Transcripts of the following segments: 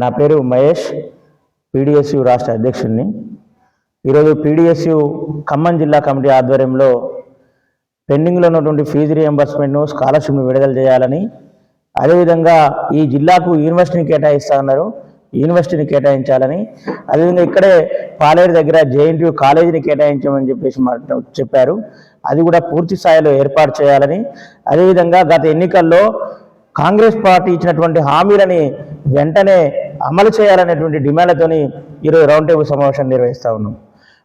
నా పేరు మహేష్ పీడిఎస్యు రాష్ట్ర అధ్యక్షుడిని. ఈరోజు పీడిఎస్యు ఖమ్మం జిల్లా కమిటీ ఆధ్వర్యంలో పెండింగ్లో ఉన్నటువంటి ఫీజు రియంబర్స్మెంట్ను స్కాలర్షిప్ను విడుదల చేయాలని అదేవిధంగా ఈ జిల్లాకు యూనివర్సిటీని కేటాయిస్తా ఉన్నారు యూనివర్సిటీని కేటాయించాలని అదేవిధంగా ఇక్కడే పాలేరు దగ్గర జేఎన్టీయూ కాలేజీని కేటాయించమని చెప్పేసి చెప్పారు. అది కూడా పూర్తి స్థాయిలో ఏర్పాటు చేయాలని అదేవిధంగా గత ఎన్నికల్లో కాంగ్రెస్ పార్టీ ఇచ్చినటువంటి హామీలని వెంటనే అమలు చేయాలనేటువంటి డిమాండ్లతోని ఈరోజు రౌండ్ టేబుల్ సమావేశం నిర్వహిస్తా ఉన్నాం.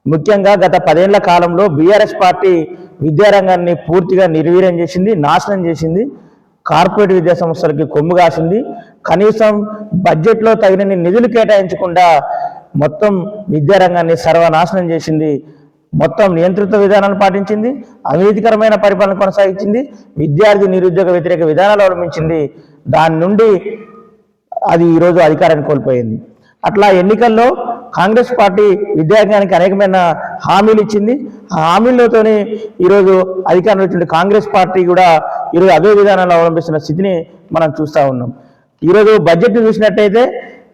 ముఖ్యంగా గత పదేళ్ళ కాలంలో బీఆర్ఎస్ పార్టీ విద్యారంగాన్ని పూర్తిగా నిర్వీర్యం చేసింది నాశనం చేసింది కార్పొరేట్ విద్యా సంస్థలకి కొమ్ము కాసింది. కనీసం బడ్జెట్లో తగినన్ని నిధులు కేటాయించకుండా మొత్తం విద్యారంగాన్ని సర్వనాశనం చేసింది. మొత్తం నియంత్రిత విధానాలు పాటించింది అవినీతికరమైన పరిపాలన కొనసాగించింది విద్యార్థి నిరుద్యోగ వ్యతిరేక విధానాలు అవలంబించింది. దాని నుండి అది ఈరోజు అధికారాన్ని కోల్పోయింది. అట్లా ఎన్నికల్లో కాంగ్రెస్ పార్టీ విద్యారంగానికి అనేకమైన హామీలు ఇచ్చింది. ఆ హామీలతోనే ఈరోజు అధికారంలో వచ్చిన కాంగ్రెస్ పార్టీ కూడా ఈరోజు అదే విధానాలు అవలంబిస్తున్న స్థితిని మనం చూస్తూ ఉన్నాం. ఈరోజు బడ్జెట్ చూసినట్టయితే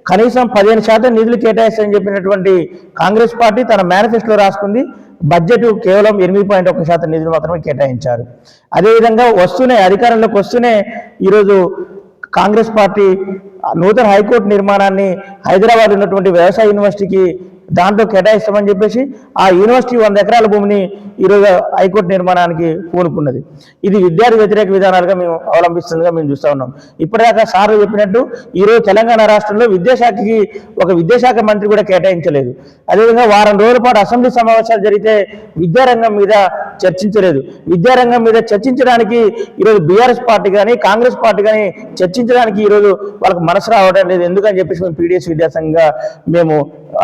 కనీసం పదిహేను శాతం నిధులు కేటాయిస్తాయని చెప్పినటువంటి కాంగ్రెస్ పార్టీ తన మేనిఫెస్టోలో రాసుకుంది. బడ్జెట్ కేవలం ఎనిమిది పాయింట్ ఒక శాతం నిధులు మాత్రమే కేటాయించారు. అదేవిధంగా వస్తూనే అధికారంలోకి వస్తూనే ఈరోజు కాంగ్రెస్ పార్టీ నూతన హైకోర్టు నిర్మాణాన్ని హైదరాబాద్ ఉన్నటువంటి వ్యవసాయ యూనివర్సిటీకి దాంట్లో కేటాయిస్తామని చెప్పేసి ఆ యూనివర్సిటీ వంద ఎకరాల భూమిని ఈరోజు హైకోర్టు నిర్మాణానికి పూనుకున్నది. ఇది విద్యార్థి వ్యతిరేక విధానాలుగా మేము అవలంబిస్తుందిగా మేము చూస్తూ ఉన్నాం. ఇప్పటిదాకా సార్లు చెప్పినట్టు ఈరోజు తెలంగాణ రాష్ట్రంలో విద్యాశాఖకి ఒక విద్యాశాఖ మంత్రి కూడా కేటాయించలేదు. అదేవిధంగా వారం రోజుల పాటు అసెంబ్లీ సమావేశాలు జరిగితే విద్యారంగం మీద చర్చించలేదు. విద్యారంగం మీద చర్చించడానికి ఈరోజు బీఆర్ఎస్ పార్టీ కానీ కాంగ్రెస్ పార్టీ కానీ చర్చించడానికి ఈరోజు వాళ్ళకి మనసు రావడం లేదు. ఎందుకని చెప్పేసి మేము పీడిఎస్ విద్యాసంఘంగా మేము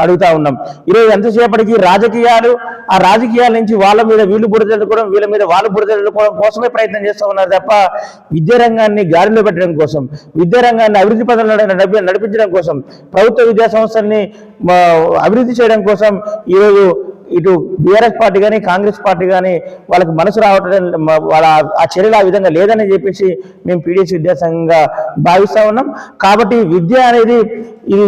అడుగుతా ఉన్నాం. ఈరోజు ఎంతసేపటికి రాజకీయాలు ఆ రాజకీయాల నుంచి వాళ్ళ మీద వీళ్ళు బురదెళ్ళుకోవడం వీళ్ళ మీద వాళ్ళు బురదెళ్ళుకోవడం కోసమే ప్రయత్నం చేస్తూ ఉన్నారు తప్ప విద్యారంగాన్ని గాలిలో పెట్టడం కోసం విద్యారంగాన్ని అభివృద్ధి పదంలో నడిపించడం కోసం ప్రభుత్వ విద్యా సంస్థల్ని అభివృద్ధి చేయడం కోసం ఈరోజు ఇటు బీఆర్ఎస్ పార్టీ కానీ కాంగ్రెస్ పార్టీ కానీ వాళ్ళకి మనసు రావటం వాళ్ళ ఆ చర్యలు ఆ విధంగా లేదని చెప్పేసి మేము పీడిఎస్ విద్యాసంఘంగా భావిస్తా ఉన్నాం. కాబట్టి విద్య అనేది ఇది